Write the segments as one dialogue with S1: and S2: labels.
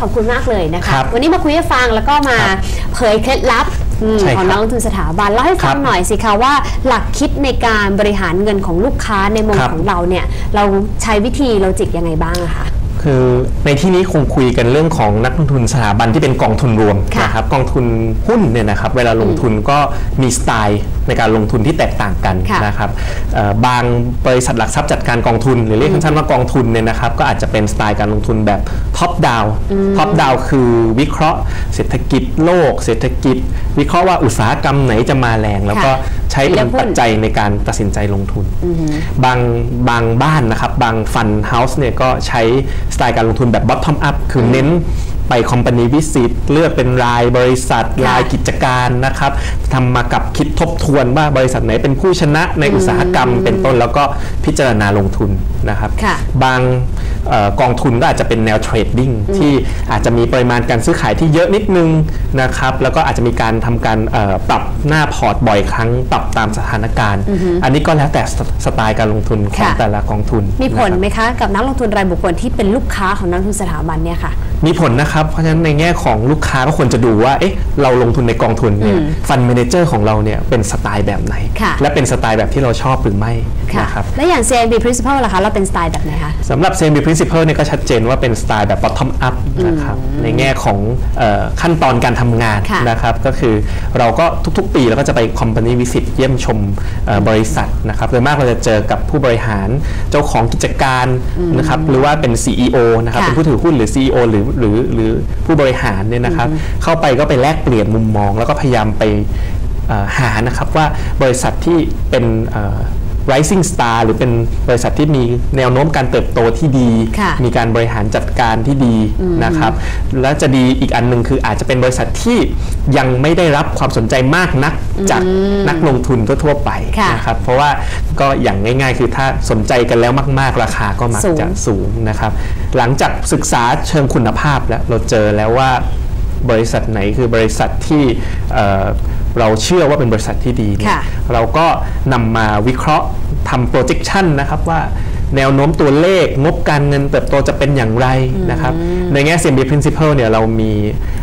S1: ขอบคุณมากเลยนะคะ
S2: ครับ
S1: วันนี้มาคุยให้ฟังแล้วก็มา
S2: ครับ
S1: เผยเคล็ดลับอืม
S2: ใช่ครับ
S1: ของนักลงทุนสถาบันเล่าให้ฟั
S2: ครั
S1: ง
S2: บ
S1: หน่อยสิคะว่าหลักคิดในการบริหารเงินของลูกค้าในมุม
S2: ครับ
S1: ของเราเนี่ย เราใช้วิธีโลจิกยังไงบ้างอะคะ
S2: คือในที่นี้คงคุยกันเรื่องของนักลงทุนสถาบันที่เป็นกองทุนรวม
S1: ค่ะ
S2: นะครับกองทุนหุ้นเนี่ยนะครับเวลาลงทุนก็มีสไตล์ในการลงทุนที่แตกต่างกัน
S1: ค่ะ
S2: นะครับเอ่อบางบริษัทหลักทรัพย์จัดการกองทุน หรือเรียกสั้นๆว่ากองทุนเนี่ยนะครับก็อาจจะเป็นสไตล์การลงทุนแบบท็อปดาวท็อปดาวคือวิเคราะห์เศรษฐกิจโลก เศรษฐกิจ วิเคราะห์ว่าอุตสาหกรรมไหนจะมาแรงแล้วก็
S1: ค่ะ
S2: ใช้เป็
S1: เลื
S2: น
S1: อกหุ้น
S2: ปัจจัยในการตัดสินใจลงทุน บางบางบ้านนะครับ บางฟันเฮาส์เนี่ยก็ใช้สไตล์การลงทุนแบบ bottom up คือเน้น ไปคอมพานีวิสิตเลือกเป็นรายบริษัท
S1: ค่ะ
S2: รายกิจการนะครับทำมากับคิดทบทวนว่าบริษัทไหนเป็นผู้ชนะในอุตสาหกรรมเป็นต้นแล้วก็พิจารณาลงทุนนะครับ
S1: ค่ะ
S2: บางเออกองทุนก็อาจจะเป็นแนวเทรดดิ้งที่อาจจะมีปริมาณการซื้อขายที่เยอะนิดนึงนะครับ แล้วก็อาจจะมีการทำการเอ่อปรับหน้าพอร์ตบ่อยครั้ง ปรับตามสถานการณ์ อันนี้ก็แล้วแต่สสไตล์การลงทุนของ
S1: ค่ะ
S2: แต่ละกองทุน
S1: มีผล
S2: นะครับ
S1: ไหมคะ กับนักลงทุนรายบุคคลที่เป็นลูกค้าของนักลงทุนสถาบันเนี่ยค่ะ
S2: มีผลนะครับ เพราะฉะนั้นในแง่ของลูกค้าก็ควรจะดูว่า เอ๊ะ เราลงทุนในกองทุนเนี่ย ฟันเมนเจอร์ของเราเนี่ยเป็นสไตล์แบบไหน
S1: ค่ะ
S2: และเป็นสไตล์แบบที่เราชอบหรือไม่
S1: ค่ะ
S2: นะครับ
S1: และอย่าง CMB Principal ล่ะคะ เราเป็นสไตล์แบบไหนคะ
S2: สำหรับ CMB Principle เนี่ยก็ชัดเจนว่าเป็นสไตล์แบบ bottom up นะครับ ในแง่ของเออขั้นตอนการทำงาน
S1: ค่ะ
S2: นะครับ ก็คือเราก็ทุกๆ ปีเราก็จะไป company visit เยี่ยมชมเอ่อบริษัทนะครับ โดยมากเราจะเจอกับผู้บริหารเจ้าของกิจการนะครับ หรือว่าเป็น CEO นะครับ
S1: ค่ะ
S2: เป็นผู้ถือหุ้นหรือ CEO หรือหรือหรือผู้บริหารเนี่ยนะครับ เข้าไปก็ไปแลกเปลี่ยนมุมมอง แล้วก็พยายามไปเอ่อหานะครับว่าบริษัทที่เป็นเอ่อ rising star หรือเป็นบริษัทที่มีแนวโน้มการเติบโตที่ดี
S1: ค่ะ
S2: มีการบริหารจัดการที่ดีนะครับ และจะดีอีกอันหนึ่งคืออาจจะเป็นบริษัทที่ยังไม่ได้รับความสนใจมากนักจากนักลงทุนทั่วๆไป
S1: ค่ะ
S2: นะครับ เพราะว่าก็อย่างง่ายๆ คือถ้าสนใจกันแล้วมาก ๆ ราคาก็มัก
S1: สูง
S2: จะสูงนะครับ หลังจากศึกษาเชิงคุณภาพแล้วเราเจอแล้วว่าบริษัทไหนคือบริษัทที่ เอ่อเราเชื่อว่าเป็นบริษัทที่ดีเนี่ย
S1: ค่ะ
S2: เราก็นำมาวิเคราะห์ทำ projection นะครับว่าแนวโน้มตัวเลขงบการเงินเติบโตจะเป็นอย่างไรนะครับในแง่ CMB Principle เนี่ยเรามี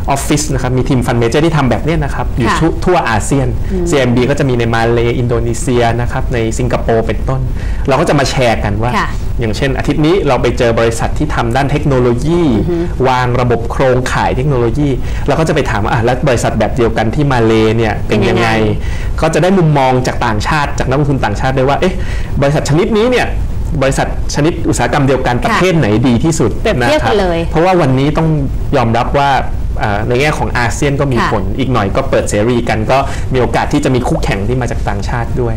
S2: ออฟฟิศนะครับมีทีมฟันเมเจอร์ที่ทำแบบเนี้ยนะครับอยู่
S1: ค่ะ
S2: ทั่วทั่วอาเซียน CMB ก็จะมีในมาเลอินโดนีเซียนะครับในสิงคโปร์เป็นต้น เราก็จะมาแชร์กันว่า
S1: ค่ะ
S2: อย่างเช่น อาทิตย์นี้เราไปเจอบริษัทที่ทำด้านเทคโนโลยี วางระบบโครงข่ายเทคโนโลยี เราก็จะไปถามว่าอะแล้วบริษัทแบบเดียวกันที่มาเลเนี่ยเป็นยังไง
S1: เป็นยังไง
S2: ก็จะได้มุมมองจากต่างชาติจากนักลงทุนต่างชาติด้วยว่าเอ๊ะบริษัทชนิดนี้เนี่ยบริษัทชนิดอุตสาหกรรมเดียวกันประเทศไหนดีที่สุด
S1: เปรียบ
S2: นะ
S1: เทียบ
S2: ค
S1: กั
S2: รับ
S1: นเลย
S2: เพราะว่าวันนี้ต้องยอมรับว่าอ่า ในแง่ของอาเซียนก็มี
S1: ค่ะ
S2: ผล อีกหน่อยก็เปิดเสรีกันก็มีโอกาสที่จะมีคู่แข่งที่มาจากต่างชาติด้วย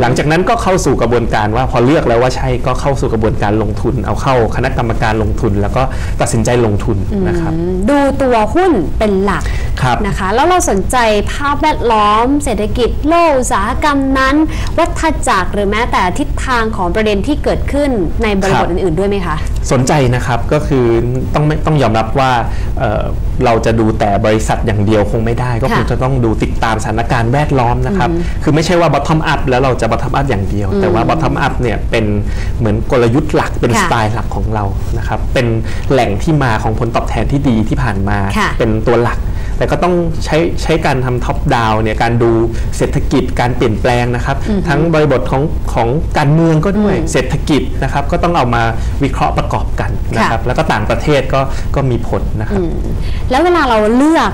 S2: หลังจากนั้นก็เข้าสู่กระบวนการว่าพอเลือกแล้วว่าใช่ก็เข้าสู่กระบวนการลงทุน เอาเข้าคณะกรรมการลงทุน แล้วก็ตัดสินใจลงทุนนะครับ
S1: ดูตัวหุ้นเป็นหลัก
S2: ครับ
S1: นะคะ แล้วเราสนใจภาพแวดล้อม เศรษฐกิจโลกอุตสาหกรรมนั้น วัฏจักรหรือแม้แต่ทิศทางของประเด็นที่เกิดขึ้นในบริบท
S2: ครับ
S1: อื่น ๆ ด้วยไหมคะ
S2: สนใจนะครับก็คือต้องไม่ต้องยอมรับว่าเอ่อเราจะดูแต่บริษัทอย่างเดียวคงไม่ได้ ก็คง
S1: ค่ะ
S2: จะต้องดูติดตามสถานการณ์แวดล้อมนะครับ คือไม่ใช่ว่า bottom up แล้วเราจะ bottom up อย่างเดียว แต่ว่า bottom up เนี่ยเป็นเหมือนกลยุทธ์หลักเป็น
S1: ค่ะ
S2: สไตล์หลักของเรานะครับเป็นแหล่งที่มาของผลตอบแทนที่ดีที่ผ่านมา
S1: ค่ะ
S2: เป็นตัวหลัก แต่ก็ต้องใช้ใช้การทำท็อปดาวเนี่ยการดูเศรษฐกิจการเปลี่ยนแปลงนะครับ ทั้งบริบทของของการเมืองก็ด้วยเศรษฐกิจนะครับ ก็ต้องเอามาวิเคราะห์ประกอบกันนะครับ แล้วก็ต่างประเทศก็ก็มีผลนะครับ
S1: แล้วเวลาเราเลือก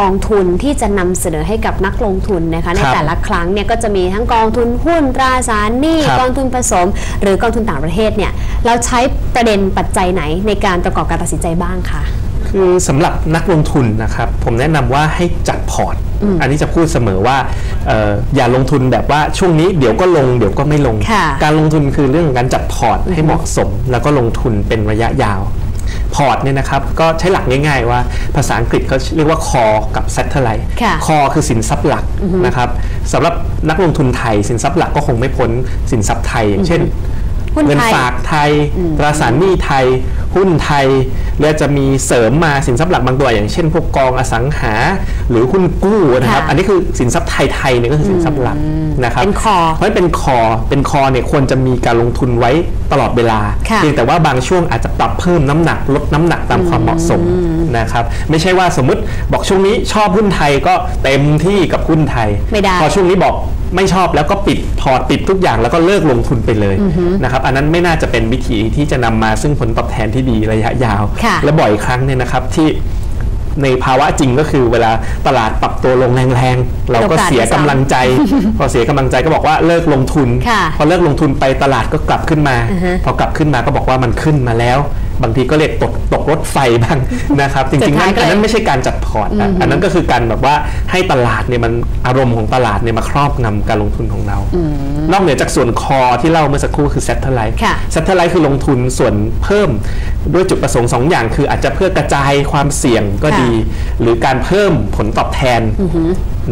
S1: กองทุนที่จะนำเสนอให้กับนักลงทุนนะคะ ใน
S2: ครับ
S1: แต่ละครั้งเนี่ยก็จะมีทั้งกองทุนหุ้นตราสารหนี้
S2: ครับ
S1: กองทุนผสม หรือกองทุนต่างประเทศเนี่ยเราใช้ประเด็นปัจจัยไหนในการประกอบการตัดสินใจบ้างคะ
S2: คือสำหรับนักลงทุนนะครับ ผมแนะนำว่าให้จัดพอร์ต อันนี้จะพูดเสมอว่าเอออย่าลงทุนแบบว่าช่วงนี้เดี๋ยวก็ลงเดี๋ยวก็ไม่ลง
S1: ค่ะ
S2: การลงทุนคือเรื่องของการจัดพอร์ตให้เหมาะสม แล้วก็ลงทุนเป็นระยะยาวพอร์ตเนี่ยนะครับก็ใช้หลักง่ายๆ ว่าภาษาอังกฤษเขาเรียกว่าคอกับ satellite
S1: ค่ะ
S2: คอคือสินทรัพย์หลักนะครับสำหรับนักลงทุนไทย สินทรัพย์หลักก็คงไม่พ้นสินทรัพย์ไทยอย่างเช่น
S1: หุ้น
S2: เงิน
S1: ไทย
S2: ฝากไทยตราสารหนี้ไทย หุ้นไทย หรืออาจจะมีเสริมมาสินทรัพย์หลักบางตัวอย่างเช่น พวกกองอสังหา หรือหุ้นกู้นะครับ
S1: ค่ะ
S2: อันนี้คือสินทรัพย์ไทยๆเนี่ยก็คือสินทรัพย์หลักนะครับ
S1: เป็นคอ
S2: เพราะฉะนั้นเป็นคอเป็นคอเนี่ยควรจะมีการลงทุนไว้ตลอดเวลา
S1: ค่ะ
S2: เพียงแต่ว่าบางช่วงอาจจะปรับเพิ่มน้ำหนักลดน้ำหนักตามความเหมาะสมนะครับไม่ใช่ว่าสมมติบอกช่วงนี้ชอบหุ้นไทยก็เต็มที่กับหุ้นไทย
S1: ไม่ได้
S2: พอช่วงนี้บอก ไม่ชอบแล้วก็ปิดพอร์ตปิดทุกอย่างแล้วก็เลิกลงทุนไปเลยนะครับอันนั้นไม่น่าจะเป็นวิธีที่จะนำมาซึ่งผลตอบแทนที่ดีระยะยาว
S1: ค่ะ
S2: และบ่อยครั้งเนี่ยนะครับที่ในภาวะจริงก็คือเวลาตลาดปรับตัวลงแรงๆ เราก็เสียกำลังใจ พอเสียกำลังใจก็บอกว่าเลิกลงทุน
S1: ค่ะ
S2: พอเลิกลงทุนไปตลาดก็กลับขึ้นมา พอกลับขึ้นมาก็บอกว่ามันขึ้นมาแล้ว บางทีก็เรียกตกตกรถไฟบ้างนะครับ จริงๆ
S1: สุดท้า
S2: นั่
S1: ย
S2: น
S1: ก็เลย
S2: อันนั้นไม่ใช่การจัดพอร์ตนะอันนั้นก็คือการแบบว่าให้ตลาดเนี่ยมันอารมณ์ของตลาดเนี่ยมาครอบงำการลงทุนของเรา นอกเหนือจากส่วนคอที่เล่าเมื่อสักครู่คือ satellite
S1: ค่ะ
S2: satellite คือลงทุนส่วนเพิ่มด้วยจุดประสงค์สองอย่าง คืออาจจะเพื่อกระจายความเสี่ยงก็
S1: ค่ะ
S2: ดี หรือการเพิ่มผลตอบแทน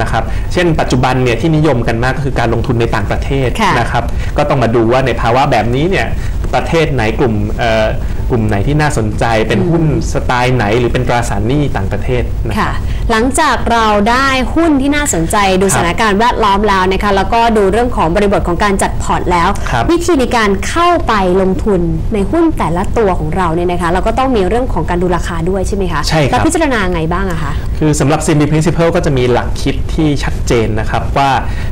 S2: นะครับ เช่นปัจจุบันเนี่ยที่นิยมกันมากก็คือการลงทุนในต่างประเทศ
S1: ค่ะ
S2: นะครับ ก็ต้องมาดูว่าในภาวะแบบนี้เนี่ยประเทศไหนกลุ่มเอ่อ กลุ่มไหนที่น่าสนใจเป็นหุ้นสไตล์ไหน หรือเป็นตราสารหนี้ต่างประเทศนะ
S1: ค่ะหลังจากเราได้หุ้นที่น่าสนใจดู
S2: ครับ
S1: สถานการณ์แวดล้อมแล้วนะคะแล้วก็ดูเรื่องของบริบทของการจัดพอร์ตแล้ว
S2: ครับ
S1: วิธีในการเข้าไปลงทุนในหุ้นแต่ละตัวของเราเนี่ยนะคะเราก็ต้องมีเรื่องของการดูราคาด้วยใช่ไหมคะ
S2: ใช่ครับ
S1: แล้วพิจารณาไงบ้างอะคะ
S2: คือสำหรับ CMB Principle ก็จะมีหลักคิดที่ชัดเจนนะครับว่า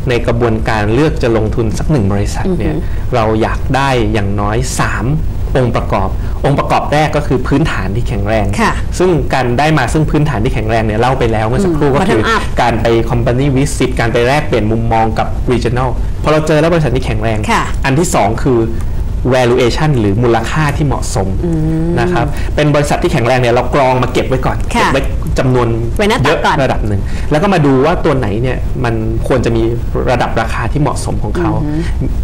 S2: ในกระบวนการเลือกจะลงทุนสักหนึ่งบริษัทเนี่ยเราอยากได้อย่างน้อย 3 องค์ประกอบ องค์ประกอบแรกก็คือพื้นฐานที่แข็งแรง
S1: ค่ะ
S2: ซึ่งการได้มาซึ่งพื้นฐานที่แข็งแรงเนี่ยเล่าไปแล้วเมื่อสักครู่ก็คือ
S1: bottom up
S2: การไป company visit การไปแลกเปลี่ยนมุมมองกับ regional พอเราเจอแล้วบริษัทที่แข็งแรง
S1: ค่ะ
S2: อันที่สองคือ valuation หรือมูลค่าที่เหมาะสมนะครับเป็นบริษัทที่แข็งแรงเนี่ยเรากรองมาเก็บไว้ก่อน
S1: ค่ะ
S2: เก็บไว้จำนวน
S1: ไว้หน้าตัก
S2: เยอะ
S1: ก่อน
S2: ระดับหนึ่ง แล้วก็มาดูว่าตัวไหนเนี่ยมันควรจะมีระดับราคาที่เหมาะสมของเขา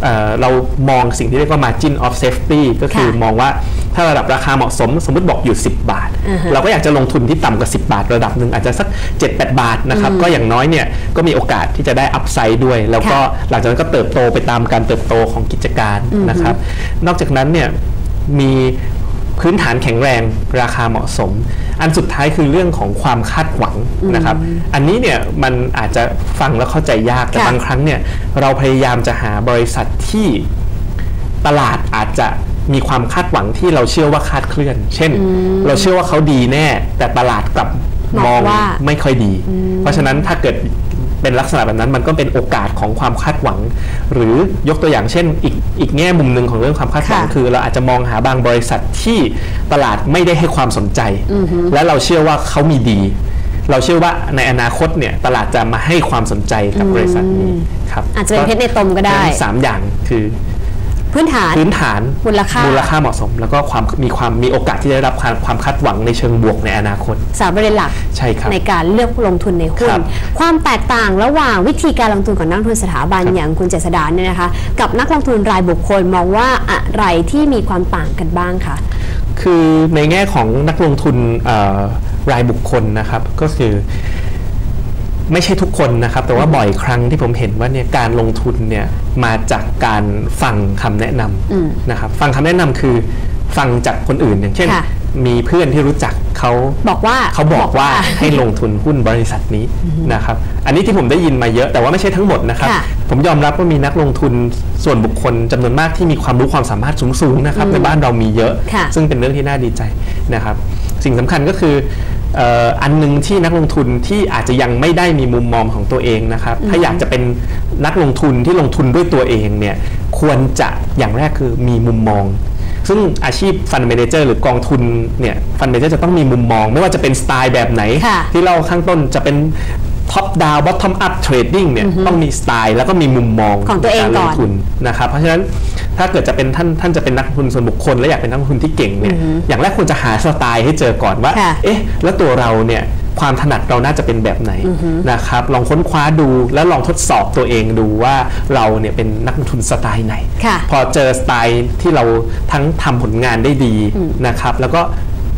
S2: เอ่อเรามองสิ่งที่เรียกว่า margin of safety ก็คือ
S1: ค่ะ
S2: มองว่าถ้าระดับราคาเหมาะสม สมมติบอกอยู่ 10 บาท เราก็อยากจะลงทุนที่ต่ำกว่า 10 บาท ระดับหนึ่งอาจจะสัก 7-8 บาทนะครับก็อย่างน้อยเนี่ยก็มีโอกาสที่จะได้อัพไซด์ด้วย แล้วก็
S1: ค่ะ
S2: หลังจากนั้นก็เติบโตไปตามการเติบโตของกิจการนะครับนอกจากนั้นเนี่ยมีพื้นฐานแข็งแรงราคาเหมาะสม อันสุดท้ายคือเรื่องของความคาดหวังนะครับ อันนี้เนี่ยมันอาจจะฟังแล้วเข้าใจยากแต่
S1: ค่ะ
S2: บางครั้งเนี่ยเราพยายามจะหาบริษัทที่ตลาดอาจจะมีความคาดหวังที่เราเชื่อว่าคาดเคลื่อน เช่น เราเชื่อว่าเขาดีแน่ แต่ตลาดกลับ
S1: ม
S2: ม
S1: อ
S2: องง
S1: ว่า
S2: ไม่ค่อยดี เพราะฉะนั้นถ้าเกิด เป็นลักษณะแบบนั้นมันก็เป็นโอกาสของความคาดหวัง หรือยกตัวอย่างเช่น อีกอีกแง่มุมหนึ่งของเรื่องความคาดหวัง
S1: ค่ะ
S2: คือ เราอาจจะมองหาบางบริษัทที่ตลาดไม่ได้ให้ความสนใจ และเราเชื่อว่าเขามีดี เราเชื่อว่าในอนาคตเนี่ยตลาดจะมาให้ความสนใจกับบริษัทนี้ครับ
S1: อาจจะเป็นเพชรในตมก็ได้
S2: ทั้งสามอย่างคือ
S1: พื้นฐาน
S2: พื้นฐาน
S1: มูลค่า
S2: มูลค่าเหมาะสม แล้วก็ความมีความมีโอกาสที่จะได้รับความความคาดหวังในเชิงบวกในอนาคต
S1: สามประเด็นหลัก
S2: ใช่ครับ
S1: ในการเลือกลงทุนในหุ้น
S2: ครับ
S1: ความแตกต่างระหว่างวิธีการลงทุนของนักลงทุนสถาบัน
S2: ครับ
S1: อย่างคุณเจษดาเนี่ยนะคะกับนักลงทุนรายบุคคลมองว่าอะไรที่มีความต่างกันบ้างคะ
S2: คือในแง่ของนักลงทุนเอ่อรายบุคคลนะครับ ก็คือ ไม่ใช่ทุกคนนะครับ แต่ว่าบ่อยครั้งที่ผมเห็นว่าเนี่ยการลงทุนเนี่ยมาจากการฟังคำแนะนำนะครับ ฟังคำแนะนำคือฟังจากคนอื่นอย่างเช่น
S1: ค่ะ
S2: มีเพื่อนที่รู้จักเขา
S1: บอกว่า
S2: เขาบอกว่าให้ลงทุนหุ้นบริษัทนี้นะครับ อันนี้ที่ผมได้ยินมาเยอะแต่ว่าไม่ใช่ทั้งหมดนะครับ
S1: ค่ะ
S2: ผมยอมรับว่ามีนักลงทุนส่วนบุคคลจำนวนมากที่มีความรู้ความสามารถสูงๆนะครับในบ้านเรามีเยอะ
S1: ค่ะ
S2: ซึ่งเป็นเรื่องที่น่าดีใจนะครับ สิ่งสำคัญก็คือเอ่ออันหนึงที่นักลงทุนที่อาจจะยังไม่ได้มีมุมมองของตัวเองนะครับ ถ้าอยากจะเป็นนักลงทุนที่ลงทุนด้วยตัวเองเนี่ยควรจะอย่างแรกคือมีมุมมอง ซึ่งอาชีพฟันเมนเจอร์หรือกองทุนเนี่ยฟันเมนเจอร์จะต้องมีมุมมอง ไม่ว่าจะเป็นสไตล์แบบไหน
S1: ค่ะ
S2: ที่เราข้างต้นจะเป็น ท็อปดาว b บ t ทอมอัพเทรดดิ้งเนี่ยต้องมีสไตล์แล้วก็มีมุมมอง
S1: ของตัวเอง
S2: ในารล
S1: ก่อน
S2: ทุนนะครับเพราะฉะนั้นถ้าเกิดจะเป็นท่านท่านจะเป็นนักลงทุนส่วนบุคคลและอยากเป็นนักลงทุนที่เก่งเนี่ยอย่างแรกควรจะหาสไตล์ให้เจอก่อนว่า
S1: ค่ะ
S2: เอ๊ะ แล้วตัวเราเนี่ยความถนัดเราน่าจะเป็นแบบไหนนะครับ ลองค้นคว้าดูแล้วลองทดสอบตัวเองดูว่าเราเนี่ยเป็นนักลงทุนสไตล์ไหน
S1: ค่ะ
S2: พอเจอสไตล์ที่เราทั้งทำผลงานได้ดีนะครับ แล้วก็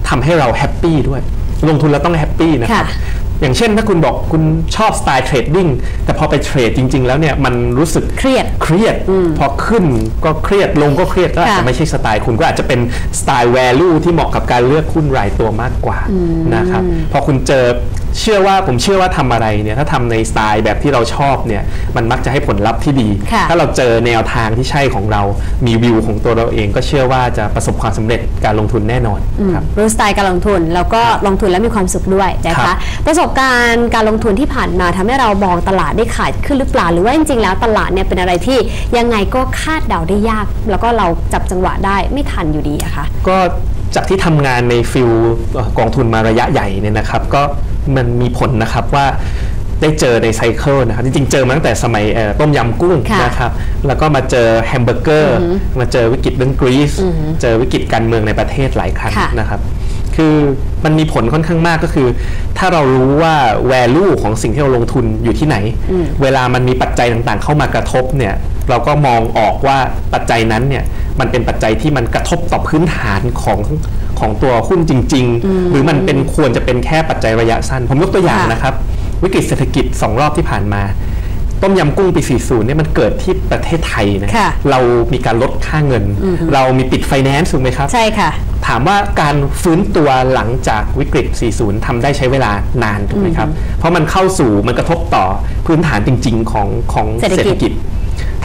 S2: ทำให้เราแฮปปี้ด้วย ลงทุนแล้วต้องแฮปปี้นะครับ
S1: ค่ะ
S2: อย่างเช่นถ้าคุณบอกคุณชอบสไตล์เทรดดิ้งแต่พอไปเทรดจริง ๆ แล้วเนี่ยมันรู้สึก
S1: เครียด
S2: เครียด พอขึ้นก็เครียดลงก็เครียดก็อาจ
S1: ค่ะ
S2: จะไม่ใช่สไตล์คุณก็อาจจะเป็นสไตล์ value ที่เหมาะกับการเลือกหุ้นรายตัวมากกว่านะครับพอคุณเจอ เชื่อว่าผมเชื่อว่าทำอะไรเนี่ยถ้าทำในสไตล์แบบที่เราชอบเนี่ยมันมักจะให้ผลลัพธ์ที่ดี
S1: ค่ะ
S2: ถ้าเราเจอแนวทางที่ใช่ของเรา มีวิวของตัวเราเอง ก็เชื่อว่าจะประสบความสำเร็จการลงทุนแน่นอนครับ
S1: รู้สไตล์การลงทุนแล้วก็ลงทุนแล้วมีความสุขด้วยนะ
S2: ครั
S1: คะ
S2: บ
S1: ประสบการณ์การลงทุนที่ผ่านมาทำให้เรามองตลาดได้ขาดขึ้นหรือเปล่า หรือว่าจริงๆ แล้วตลาดเนี่ยเป็นอะไรที่ยังไงก็คาดเดาได้ยาก แล้วก็เราจับจังหวะได้ไม่ทันอยู่ดีอะคะ
S2: ก็จากที่ทำงานในฟิลเอ่อกองทุนมาระยะใหญ่เนี่ยนะครับ ก็ มันมีผลนะครับว่าได้เจอในไซเคิลนะครับจริงๆ เจอมาตั้งแต่สมัยเอ่อต้มยำกุ้ง
S1: ค่ะ
S2: นะครับแล้วก็มาเจอแฮมเบอร์เกอร์ มาเจอวิกฤตเรื่องกรีซเจอวิกฤตการเมืองในประเทศหลายครั้ง
S1: ค่ะ
S2: นะครับ คือมันมีผลค่อนข้างมากก็คือ ถ้าเรารู้ว่า value ของสิ่งที่เราลงทุนอยู่ที่ไหน เวลามันมีปัจจัยต่างๆ เข้ามากระทบเนี่ยเราก็มองออกว่าปัจจัยนั้นเนี่ยมันเป็นปัจจัยที่มันกระทบต่อพื้นฐานของ ของตัวหุ้นจริง ๆ หรือมันเป็นควรจะเป็นแค่ปัจจัยระยะสั้น ผมยกตัวอย่าง
S1: ค่ะ
S2: นะครับ วิกฤตเศรษฐกิจ 2 รอบที่ผ่านมา ต้มยำกุ้งปี 40 เนี่ยมันเกิดที่ประเทศไทยนะ
S1: ค่ะ
S2: เรามีการลดค่าเงิน เรามีปิดไฟแนนซ์ถูกไหมครับ
S1: ใช่ค่ะ
S2: ถามว่าการฟื้นตัวหลังจากวิกฤต 40ทำได้ใช้เวลานานถูกไหมครับ เพราะมันเข้าสู่มันกระทบต่อพื้นฐานจริง ๆ ของของ
S1: เศรษฐกิจ
S2: เศรษฐกิจ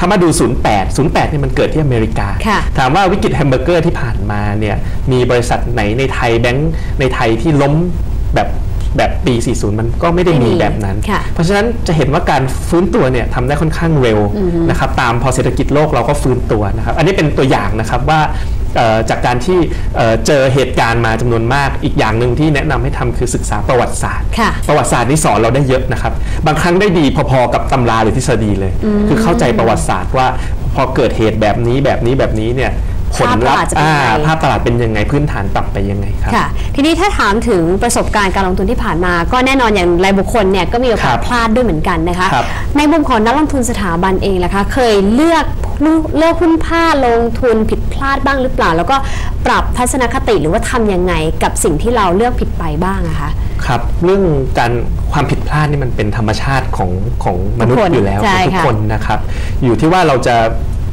S2: ถ้ามาดู 08 08เนี่ยมันเกิดที่อเมริกา
S1: ค่ะ
S2: ถามว่าวิกฤตแฮมเบอร์เกอร์ที่ผ่านมาเนี่ยมีบริษัทไหนในไทยแบงก์ในไทยที่ล้มแบบแบบปี 40 มันก็ไม่ได้
S1: ไม่มี
S2: มีแบบนั้น
S1: ค่ะ
S2: เพราะฉะนั้นจะเห็นว่าการฟื้นตัวเนี่ยทำได้ค่อนข้างเร็วนะครับ ตามพอเศรษฐกิจโลกเราก็ฟื้นตัวนะครับ อันนี้เป็นตัวอย่างนะครับว่าเอ่อ จากการที่เอ่อเจอเหตุการณ์มาจำนวนมาก อีกอย่างหนึ่งที่แนะนำให้ทำคือศึกษาประวัติศาสตร์
S1: ค่ะ
S2: ประวัติศาสตร์นี่สอนเราได้เยอะนะครับ บางครั้งได้ดีพอๆกับตำราหรือทฤษฎีเลย คือเข้าใจประวัติศาสตร์ว่าพอเกิดเหตุแบบนี้แบบนี้แบบนี้เนี่ยผลลัพธ์
S1: ภาพตลาดจะเป็นยังไง
S2: อ่าภาพตลาดเป็นยังไงพื้นฐานปรับไปยังไงครับ
S1: ค่ะ ทีนี้ถ้าถามถึงประสบการณ์การลงทุนที่ผ่านมา ก็แน่นอนอย่างรายบุคคลเนี่ยก็มีโอกา
S2: ค
S1: ส
S2: รับ
S1: พลาดด้วยเหมือนกันนะคะ
S2: ครับ
S1: ในมุมของนักลงทุนสถาบันเองล่ะคะ เคยเลือกเลือกหุ้นผ้าลงทุนผิด พลาดบ้างหรือเปล่า แล้วก็ปรับทัศนคติหรือว่าทำยังไงกับสิ่งที่เราเลือกผิดไปบ้างอะคะ
S2: ครับเรื่องการความผิดพลาดนี่มันเป็นธรรมชาติของของมนุษ
S1: ทุกค
S2: ย์
S1: น
S2: อยู่แล้ว
S1: ใช่
S2: ทุก
S1: ค่ะ
S2: คนนะครับ อยู่ที่ว่าเราจะ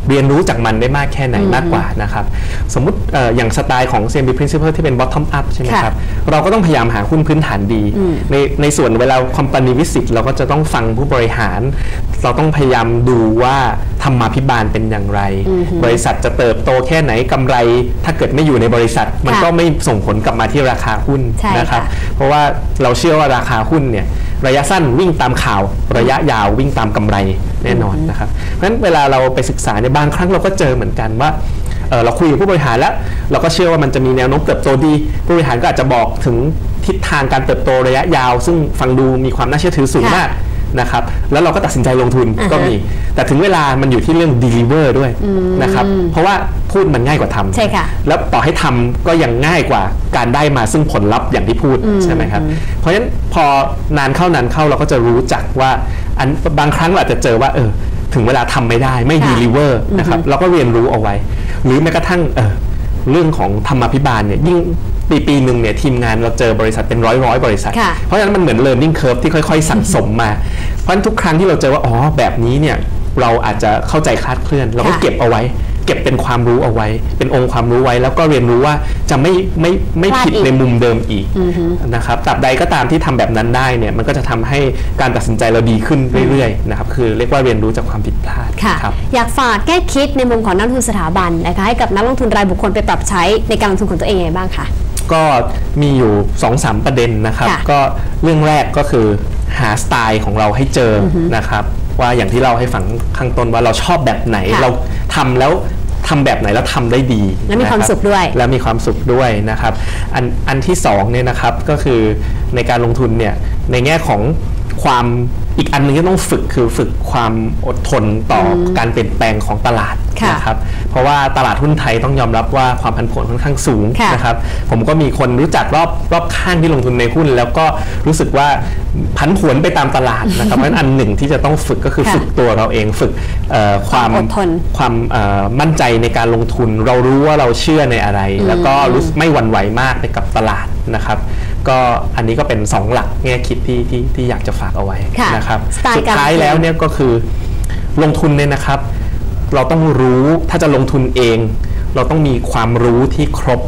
S2: เรียนรู้จากมันได้มากแค่ไหนมากกว่านะครับ สมมุติเอ่ออย่างสไตล์ของ CMB Principle ที่เป็น bottom up ใช่ไหม
S1: ค่ะ
S2: ครับ เราก็ต้องพยายามหาหุ้นพื้นฐานดี ในในส่วนเวลาคอมพานีวิสิตเราก็จะต้องฟังผู้บริหาร เราต้องพยายามดูว่าธรรมาภิบาลเป็นอย่างไร บริษัทจะเติบโตแค่ไหนกำไร ถ้าเกิดไม่อยู่ในบริษัท มัน
S1: ค่ะ
S2: ก็ไม่ส่งผลกลับมาที่ราคาหุ้น
S1: ใช่
S2: นะครับ
S1: ค่ะ
S2: เพราะว่าเราเชื่อว่าราคาหุ้นเนี่ย ระยะสั้นวิ่งตามข่าวระยะยาววิ่งตามกำไรแน่นอนนะครับเพราะฉะนั้นเวลาเราไปศึกษาในบางครั้งเราก็เจอเหมือนกันว่าเเราคุยกับผู้บริหารแล้ว เราก็เชื่อว่ามันจะมีแนวโน้มเติบโตดี ผู้บริหารก็อาจจะบอกถึงทิศทางการเติบโตระยะยาว ซึ่งฟังดูมีความน่าเชื่อถือสูงมาก นะครับแล้วเราก็ตัดสินใจลงทุน
S1: อ่าฮะ
S2: ก็มี แต่ถึงเวลามันอยู่ที่เรื่อง deliver ด้วยนะครับเพราะว่าพูดมันง่ายกว่าทำ
S1: ใช่ค่ะ
S2: แล้วต่อให้ทำก็ยังง่ายกว่าการได้มาซึ่งผลลัพธ์อย่างที่พูดใช่ไหมครับเพราะฉะนั้นพอนานเข้านานเข้าเราก็จะรู้จักว่าอันบางครั้งเราอาจจะเจอว่าเออถึงเวลาทำไม่ได้ไม่
S1: ค่ะ
S2: ดีลิเวอร์นะครับเราก็เรียนรู้เอาไว้ หรือแม้กระทั่งเออเรื่องของธรรมาภิบาลเนี่ยยิ่ง ปีปีหนึ่งเนี่ยทีมงานเราเจอบริษัทเป็นร้อยร้อยๆบริษัท
S1: ค่ะ
S2: เพราะฉะนั้นมันเหมือน learning curve ที่ค่อยๆสั่งสมมา เพราะฉะนั้นทุกครั้งที่เราเจอว่าอ๋อแบบนี้เนี่ยเราอาจจะเข้าใจคลาดเคลื่อน เราก็
S1: ค่ะ
S2: เก็บเอาไว้ เก็บเป็นความรู้เอาไว้ เป็นองค์ความรู้ไว้ แล้วก็เรียนรู้ว่าจะไม่ไม่ไม่
S1: พลาด
S2: ผิด
S1: อีก
S2: ในมุมเดิมอีกนะครับตราบใดก็ตามที่ทำแบบนั้นได้เนี่ยมันก็จะทำให้การตัดสินใจเราดีขึ้นเรื่อยๆนะครับคือเรียกว่าเรียนรู้จากความผิดพลาด
S1: ค่ะ
S2: ครับ
S1: อยากฝากแก้คิดในมุมของนักลงทุนสถาบันนะคะให้กับนักลงทุนรายบุคคลไปปรับใช้ในการลงทุนของตัวเองยังไงบ้างคะ
S2: ก็มีอยู่2อสประเด็นนะครับ
S1: ค่ะ
S2: ก็เรื่องแรกก็คือหาสไตล์ของเราให้เจออนะครับ ว่าอย่างที่เราให้ฟังข้างต้นว่าเราชอบแบบไหน
S1: ค่ะ
S2: เราทำแล้วทำแบบไหนแล้วทำได้ดี
S1: และมีความ
S2: นะรับ
S1: สุขด้วย
S2: และมีความสุขด้วยนะครับ อันอันที่สองเนี่ยนะครับก็คือในการลงทุนเนี่ยในแง่ของความ อีกอันหนึงที่ต้องฝึกคือฝึกความอดทนต่ออการเปลี่ยนแปลงของตลาด
S1: ค่ะ
S2: นะครับเพราะว่าตลาดหุ้นไทยต้องยอมรับว่าความผันผวนค่อนข้างสูง
S1: ค่ะ
S2: นะครับผมก็มีคนรู้จักรอบรอบข้างที่ลงทุนในหุ้น แล้วก็รู้สึกว่าผันผวนไปตามตลาดนะครับเพราะฉะนั้นอันหนึ่งที่จะต้องฝึกก็คือ
S1: ค่ะ
S2: ฝึกตัวเราเองฝึกเอ่อความ
S1: อดทน
S2: ความเอ่อมั่นใจในการลงทุน เรารู้ว่าเราเชื่อในอะไร แล้วก็รู้สึกไม่หวั่นไหวมากไปกับตลาดนะครับ ก็อันนี้ก็เป็น 2 หลักแง่คิดที่ที่ที่อยากจะฝากเอาไว้
S1: ค่ะ
S2: นะครับ
S1: สไตล์
S2: สุด
S1: การ
S2: ท้าย
S1: ลงทุน
S2: แล้วเนี่ยก็คือลงทุนเนี่ยนะครับ เราต้องรู้ถ้าจะลงทุนเอง เราต้องมีความรู้ที่ครบ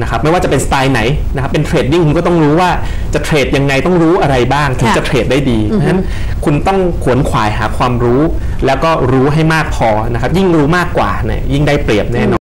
S2: นะครับไม่ว่าจะเป็นสไตล์ไหนนะครับเป็นเทรดดิ้งคุณก็ต้องรู้ว่าจะเทรดยังไงต้องรู้อะไรบ้างถึง
S1: ค่ะ
S2: จะเทรดได้ดีเพราะฉะนั้นคุณต้องขวนขวายหาความรู้ แล้วก็รู้ให้มากพอนะครับยิ่งรู้มากกว่าเนี่ยยิ่งได้เปรียบแน่นอน